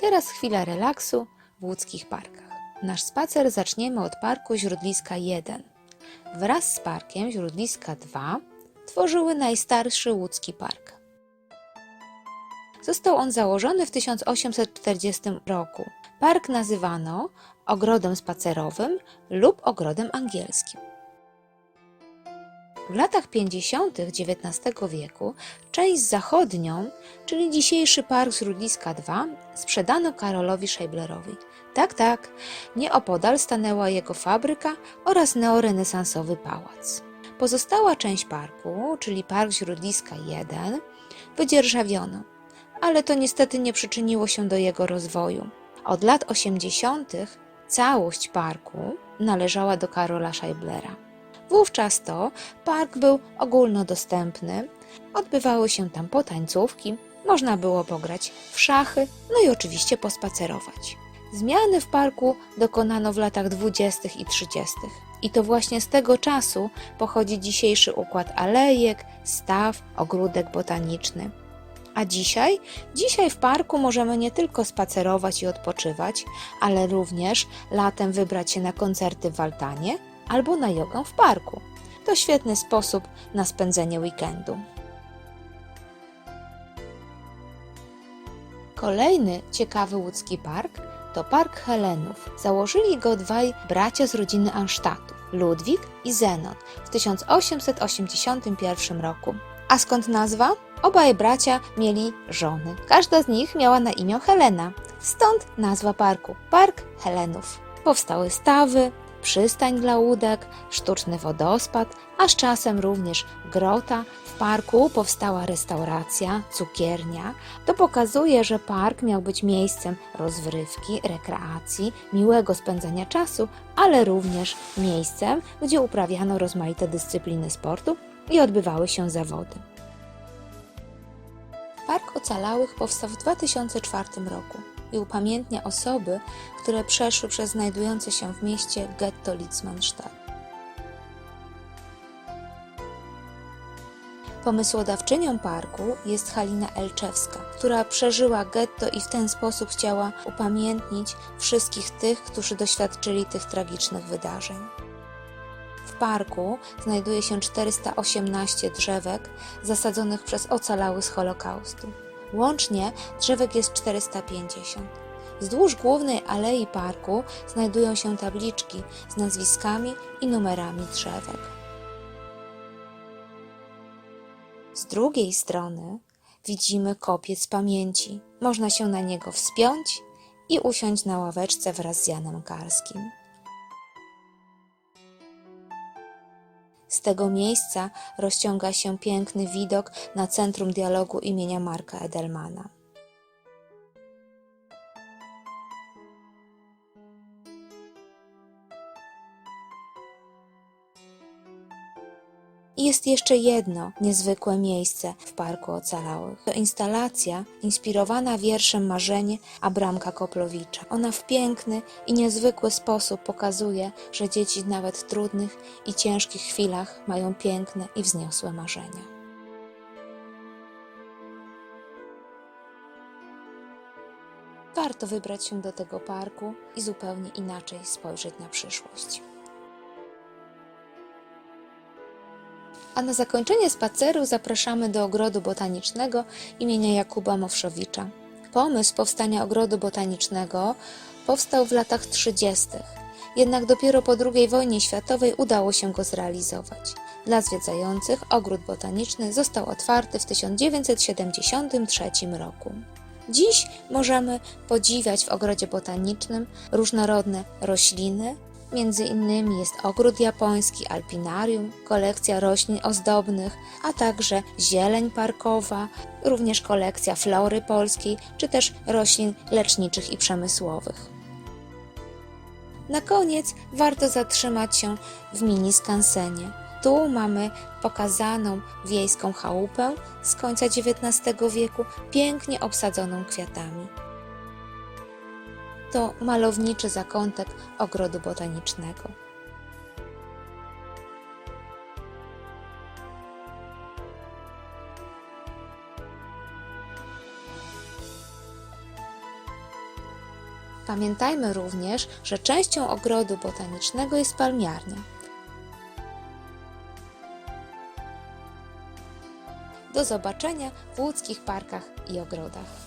Teraz chwila relaksu w łódzkich parkach. Nasz spacer zaczniemy od parku Źródliska 1. Wraz z parkiem Źródliska 2 tworzyły najstarszy łódzki park. Został on założony w 1840 roku. Park nazywano ogrodem spacerowym lub ogrodem angielskim. W latach 50. XIX wieku część zachodnią, czyli dzisiejszy park Źródliska 2, sprzedano Karolowi Scheiblerowi. Tak, tak, nieopodal stanęła jego fabryka oraz neorenesansowy pałac. Pozostała część parku, czyli park Źródliska 1, wydzierżawiono, ale to niestety nie przyczyniło się do jego rozwoju. Od lat 80. całość parku należała do Karola Scheiblera. Wówczas to park był ogólnodostępny, odbywały się tam potańcówki, można było pograć w szachy, no i oczywiście pospacerować. Zmiany w parku dokonano w latach 20. i 30. I to właśnie z tego czasu pochodzi dzisiejszy układ alejek, staw, ogródek botaniczny. A dzisiaj? Dzisiaj w parku możemy nie tylko spacerować i odpoczywać, ale również latem wybrać się na koncerty w altanie albo na jogę w parku. To świetny sposób na spędzenie weekendu. Kolejny ciekawy łódzki park to Park Helenów. Założyli go dwaj bracia z rodziny Ansztatów, Ludwik i Zenon, w 1881 roku. A skąd nazwa? Obaj bracia mieli żony. Każda z nich miała na imię Helena. Stąd nazwa parku Park Helenów. Powstały stawy, przystań dla łódek, sztuczny wodospad, a z czasem również grota. W parku powstała restauracja, cukiernia. To pokazuje, że park miał być miejscem rozrywki, rekreacji, miłego spędzania czasu, ale również miejscem, gdzie uprawiano rozmaite dyscypliny sportu i odbywały się zawody. Park Ocalałych powstał w 2004 roku i upamiętnia osoby, które przeszły przez znajdujące się w mieście getto Litzmannstadt. Pomysłodawczynią parku jest Halina Elczewska, która przeżyła getto i w ten sposób chciała upamiętnić wszystkich tych, którzy doświadczyli tych tragicznych wydarzeń. W parku znajduje się 418 drzewek zasadzonych przez ocalałych z Holokaustu. Łącznie drzewek jest 450. Wzdłuż głównej alei parku znajdują się tabliczki z nazwiskami i numerami drzewek. Z drugiej strony widzimy kopiec pamięci. Można się na niego wspiąć i usiąść na ławeczce wraz z Janem Karskim. Z tego miejsca rozciąga się piękny widok na Centrum Dialogu imienia Marka Edelmana. I Jest jeszcze jedno niezwykłe miejsce w Parku Ocalałych. To instalacja inspirowana wierszem Marzenie Abramka Koplowicza. Ona w piękny i niezwykły sposób pokazuje, że dzieci nawet w trudnych i ciężkich chwilach mają piękne i wzniosłe marzenia. Warto wybrać się do tego parku i zupełnie inaczej spojrzeć na przyszłość. A na zakończenie spaceru zapraszamy do ogrodu botanicznego imienia Jakuba Mowszowicza. Pomysł powstania ogrodu botanicznego powstał w latach 30., jednak dopiero po II wojnie światowej udało się go zrealizować. Dla zwiedzających ogród botaniczny został otwarty w 1973 roku. Dziś możemy podziwiać w ogrodzie botanicznym różnorodne rośliny, Między innymi jest ogród japoński, alpinarium, kolekcja roślin ozdobnych, a także zieleń parkowa, również kolekcja flory polskiej, czy też roślin leczniczych i przemysłowych. Na koniec warto zatrzymać się w mini skansenie. Tu mamy pokazaną wiejską chałupę z końca XIX wieku, pięknie obsadzoną kwiatami to malowniczy zakątek ogrodu botanicznego. Pamiętajmy również, że częścią ogrodu botanicznego jest palmiarnia. Do zobaczenia w łódzkich parkach i ogrodach.